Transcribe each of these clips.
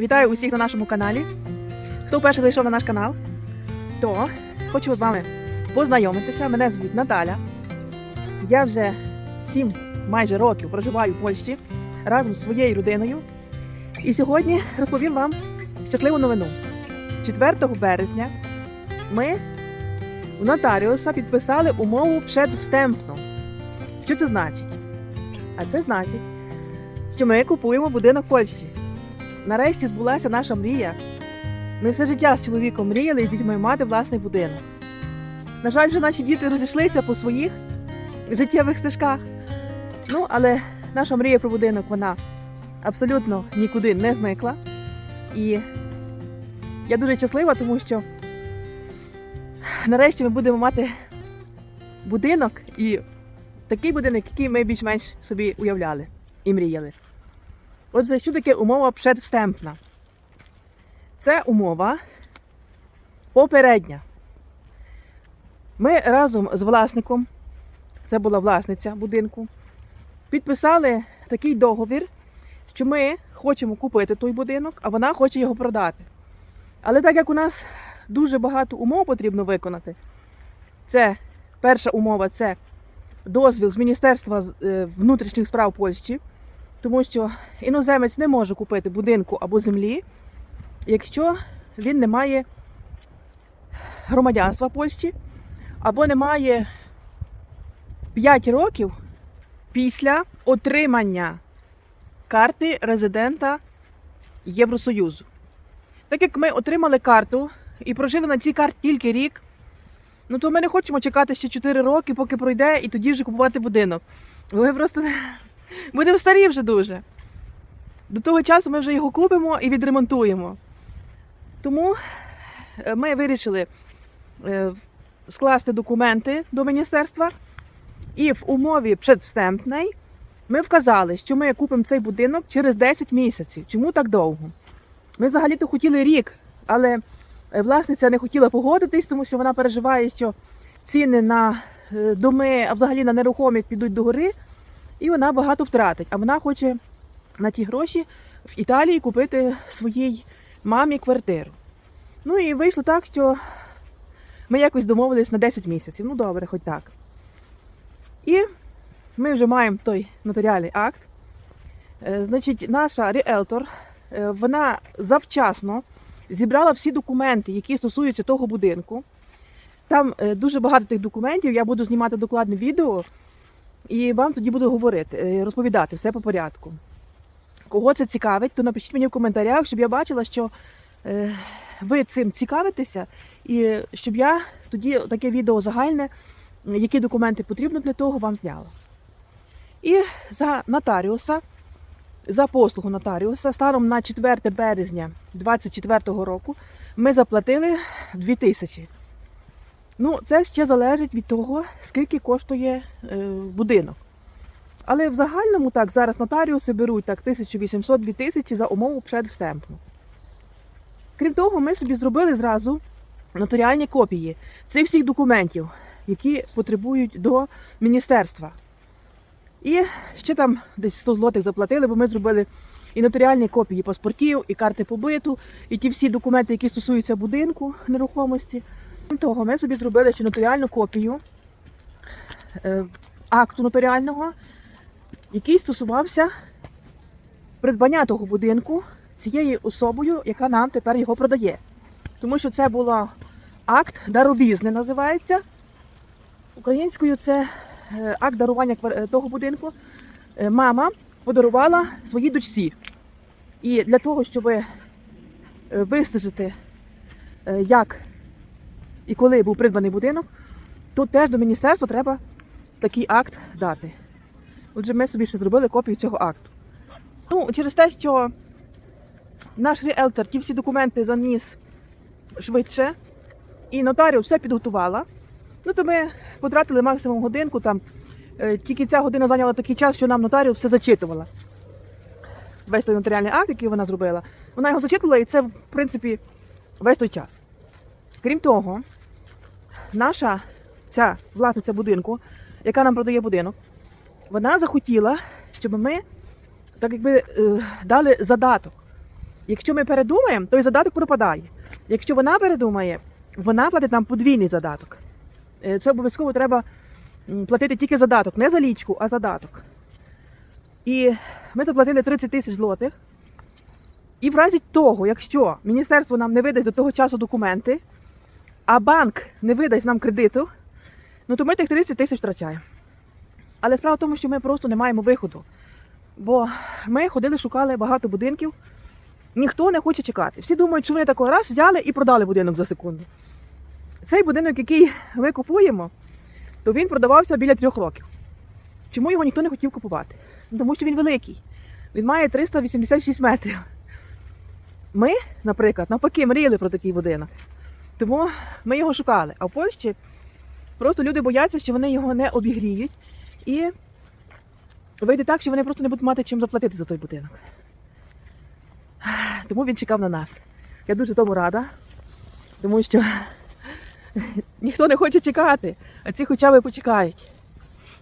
Вітаю усіх на нашому каналі. Хто вперше зайшов на наш канал, то хочу з вами познайомитися. Мене звуть Наталя. Я вже 7 майже років проживаю в Польщі разом з своєю родиною. І сьогодні розповім вам щасливу новину. 4 березня ми у нотаріуса підписали умову предвстемпну. Що це значить? А це значить, що ми купуємо будинок в Польщі. Нарешті збулася наша мрія. Ми все життя з чоловіком мріяли і з дітьми мати власний будинок. На жаль, вже наші діти розійшлися по своїх життєвих стежках. Ну, але наша мрія про будинок вона абсолютно нікуди не зникла. І я дуже щаслива, тому що нарешті ми будемо мати будинок і такий будинок, який ми більш-менш собі уявляли і мріяли. Отже, що таке умова предвстемпна? Це умова попередня. Ми разом з власником, це була власниця будинку, підписали такий договір, що ми хочемо купити той будинок, а вона хоче його продати. Але так як у нас дуже багато умов потрібно виконати, це перша умова це дозвіл з Міністерства е, внутрішніх справ Польщі, тому що іноземець не може купити будинку або землі, якщо він не має громадянства Польщі або не має 5 років після отримання карти резидента Євросоюзу. Так як ми отримали карту і прожили на цій карті тільки рік, ну то ми не хочемо чекати ще 4 роки, поки пройде, і тоді вже купувати будинок. Ми просто будемо старі вже дуже. До того часу ми вже його купимо і відремонтуємо. Тому е, ми вирішили е, скласти документи до міністерства, і в умові предвстемпної ми вказали, що ми купимо цей будинок через 10 місяців. Чому так довго? Ми взагалі-то хотіли рік, але е, власниця не хотіла погодитись, тому що вона переживає, що ціни на доми, а взагалі на нерухомість підуть догори, і вона багато втратить. А вона хоче на ті гроші в Італії купити своїй мамі квартиру. Ну і вийшло так, що ми якось домовились на 10 місяців. Ну добре, хоч так. І ми вже маємо той нотаріальний акт. Е, Значить, наша ріелтор, е, вона завчасно зібрала всі документи, які стосуються того будинку. Там е, дуже багато тих документів, я буду знімати докладне відео і вам тоді буду говорити, е, розповідати все по порядку. Кого це цікавить, то напишіть мені в коментарях, щоб я бачила, що е, ви цим цікавитеся, і щоб я тоді таке відео загальне, які документи потрібно для того, вам зняла. І за нотаріуса, за послугу нотаріуса, станом на 4 березня 2024 року ми заплатили 2000. Ну, це ще залежить від того, скільки коштує е, будинок. Але в загальному так зараз нотаріуси беруть так 1800-2000 за умову предвстемпну. Крім того, ми собі зробили зразу нотаріальні копії цих всіх документів, які потребують до міністерства. І ще там десь 100 злотих заплатили, бо ми зробили і нотаріальні копії паспортів, і карти побиту, і ті всі документи, які стосуються будинку нерухомості. Того, ми собі зробили ще нотаріальну копію е, акту нотаріального, який стосувався придбання того будинку цією особою, яка нам тепер його продає. Тому що це був акт даровізни, називається. Українською це е, акт дарування е, того будинку. Е, Мама подарувала своїй дочці. І для того, щоб вистежити, як і коли був придбаний будинок, то теж до міністерства треба такий акт дати. Отже, ми собі ще зробили копію цього акту. Ну, через те, що наш ріелтор ті всі документи заніс швидше, і нотаріус все підготувала. Ну, то ми потратили максимум годинку там. Е, Тільки ця година зайняла такий час, що нам нотаріус все зачитувала. Весь той нотаріальний акт, який вона зробила. Вона його зачитувала, і це, в принципі, весь той час. Крім того, наша ця власниця будинку, яка нам продає будинок, вона захотіла, щоб ми так якби е, дали задаток. Якщо ми передумаємо, той задаток пропадає. Якщо вона передумає, вона платить нам подвійний задаток. Е, Це обов'язково треба платити тільки задаток, не за лічку, а задаток. І ми заплатили 30 тисяч злотих. І в разі того, якщо міністерство нам не видасть до того часу документи, а банк не видасть нам кредиту, ну то ми тих 30 тисяч втрачаємо. Але справа в тому, що ми просто не маємо виходу. Бо ми ходили, шукали багато будинків, ніхто не хоче чекати. Всі думають, що вони такого раз взяли і продали будинок за секунду. Цей будинок, який ми купуємо, то він продавався біля трьох років. Чому його ніхто не хотів купувати? Тому що він великий. Він має 386 метрів. Ми, наприклад, навпаки, мріяли про такий будинок. Тому ми його шукали. А в Польщі просто люди бояться, що вони його не обігріють. І вийде так, що вони просто не будуть мати чим заплатити за той будинок. Тому він чекав на нас. Я дуже тому рада, тому що ніхто не хоче чекати, а ці хоча б почекають.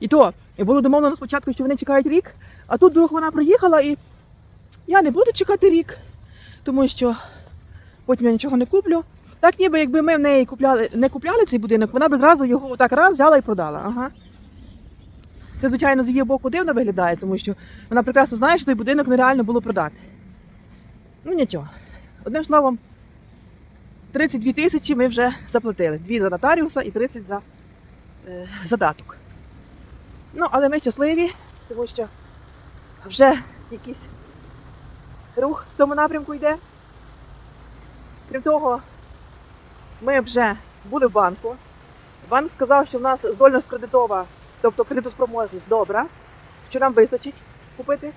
І то і було домовлено спочатку, що вони чекають рік, а тут вдруг вона приїхала і я не буду чекати рік, тому що потім я нічого не куплю. Так ніби якби ми в неї купляли, не купляли цей будинок, вона б зразу його так раз взяла і продала. Ага. Це, звичайно, з її боку дивно виглядає, тому що вона прекрасно знає, що той будинок нереально було продати. Ну нічого. Одним словом, 32 тисячі ми вже заплатили. Дві за нотаріуса і 30 за е, задаток. Ну, але ми щасливі, тому що вже якийсь рух в тому напрямку йде. Крім того, ми вже були в банку. Банк сказав, що в нас здольність кредитова, тобто кредитоспроможність добра, що нам вистачить купити.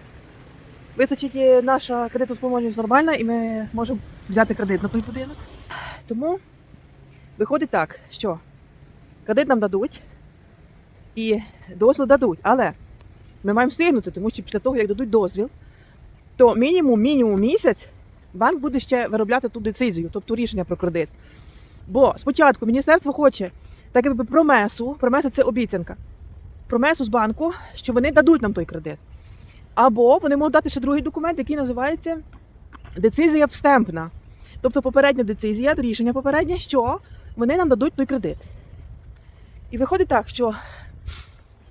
Вистачить наша кредитоспроможність нормальна, і ми можемо взяти кредит на той будинок. Тому виходить так, що кредит нам дадуть і дозвіл дадуть, але ми маємо встигнути, тому що після того, як дадуть дозвіл, то мінімум мінімум місяць банк буде ще виробляти ту децизію, тобто рішення про кредит. Бо спочатку міністерство хоче так якби промесу, промеса це обіцянка. Промесу з банку, що вони дадуть нам той кредит. Або вони можуть дати ще другий документ, який називається децизія встемпна. Тобто попередня децизія, рішення попереднє, що вони нам дадуть той кредит. І виходить так, що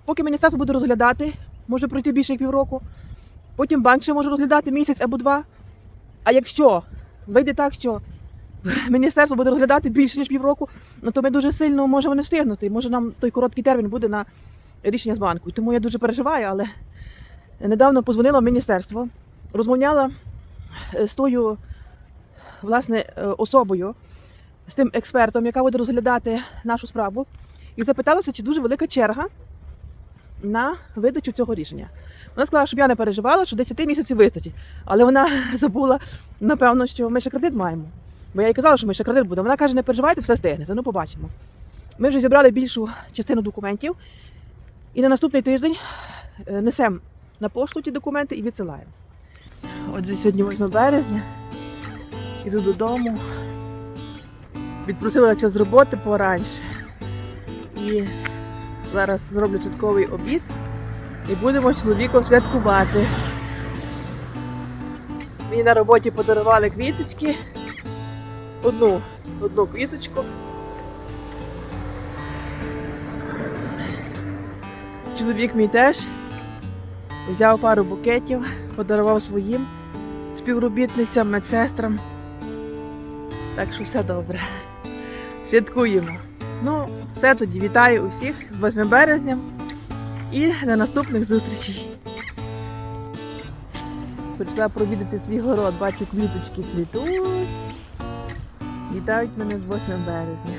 поки міністерство буде розглядати, може пройти більше як півроку, потім банк ще може розглядати місяць або два. А якщо вийде так, що міністерство буде розглядати більше ніж півроку, ну то ми дуже сильно можемо не встигнути. Може нам той короткий термін буде на рішення з банку. Тому я дуже переживаю, але недавно позвонила в міністерство, розмовляла е, з тою власне е, особою, з тим експертом, яка буде розглядати нашу справу, і запиталася, чи дуже велика черга на видачу цього рішення. Вона сказала, щоб я не переживала, що 10 місяців вистачить. Але вона забула, напевно, що ми ще кредит маємо. Бо я їй казала, що ми ще кредит буде. Вона каже, не переживайте, все стигнеться. Ну, побачимо. Ми вже зібрали більшу частину документів, і на наступний тиждень е, несемо на пошту ті документи і відсилаємо. Отже, сьогодні 8 березня. Іду додому. Відпросилася з роботи пораньше. І зараз зроблю чутковий обід і будемо з чоловіком святкувати. Мені на роботі подарували квіточки. Одну, одну квіточку. Чоловік мій теж взяв пару букетів, подарував своїм співробітницям, медсестрам. Так що все добре. Святкуємо. Ну, все тоді. Вітаю усіх з 8 березня і до наступних зустрічей. Прийшла провідати свій город, бачу квіточки цвітуть. Вітають мене з 8 березня.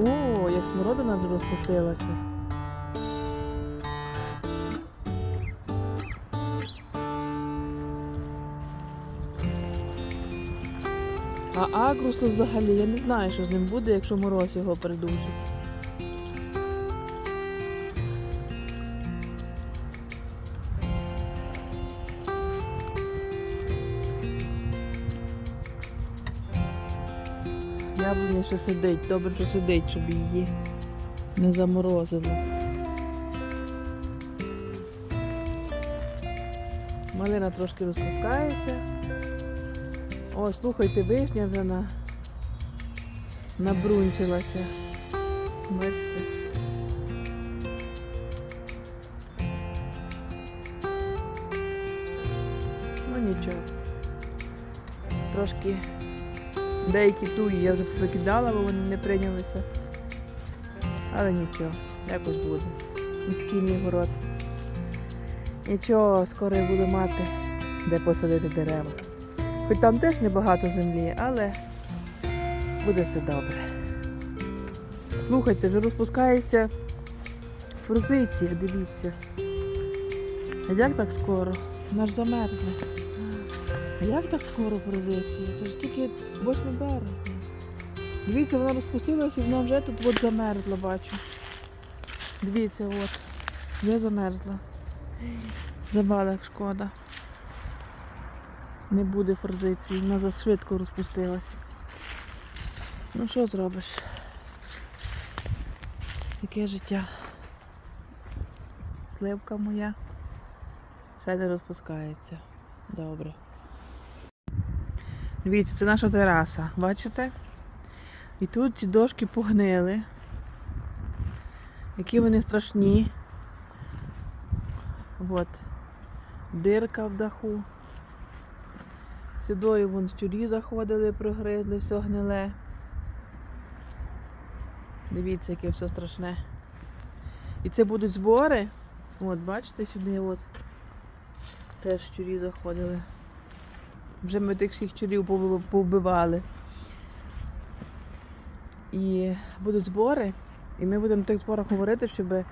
О, як смородина вже розпустилася. А агрусу взагалі я не знаю, що з ним буде, якщо мороз його придушить. Яблуня ще сидить, добре, що сидить, щоб її не заморозило. Малина трошки розпускається. О, слухайте, вишня вже на... набрунчилася. Бачите? Ну нічого. Трошки деякі туї я вже викидала, бо вони не прийнялися. Але нічого, якось буде. Такий мій город. Нічого, скоро я буду мати, де посадити дерева. Хоч там теж небагато землі, але буде все добре. Слухайте, вже розпускається форзиція, дивіться. Як так скоро? Вона ж замерзне. А як так скоро форзиція? Це ж тільки 8 березня. Дивіться, вона розпустилася і вона вже тут от замерзла, бачу. Дивіться, от. Вже замерзла. Забала, шкода. Не буде форзиції, вона зашвидко розпустилась. Ну що зробиш? Таке життя. Сливка моя ще не розпускається. Добре. Дивіться, це наша тераса, бачите? І тут ці дошки погнили. Які вони страшні. От. Дирка в даху. Сюдою вон щурі заходили, прогризли, все гниле. Дивіться, яке все страшне. І це будуть збори. От, бачите, сюди от теж щурі заходили. Вже ми тих всіх повби- повбивали. І будуть збори, і ми будемо на тих зборах говорити, щоб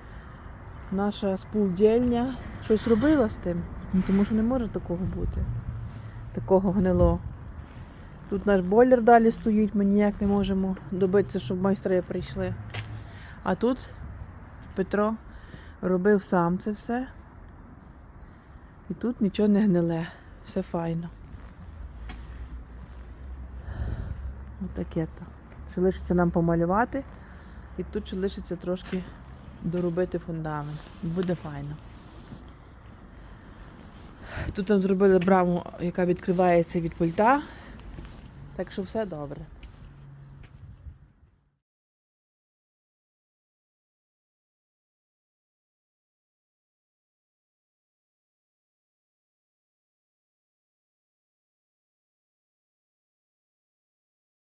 наша спулдільня щось робила з тим. Ну, тому що не може такого бути. Такого гнило. Тут наш бойлер далі стоїть, ми ніяк не можемо добитися, щоб майстри прийшли. А тут Петро робив сам це все. І тут нічого не гниле. Все файно. Отаке то. Ще лишиться нам помалювати. І тут ще лишиться трошки доробити фундамент. Буде файно. Тут нам зробили браму, яка відкривається від пульта. Так що все добре.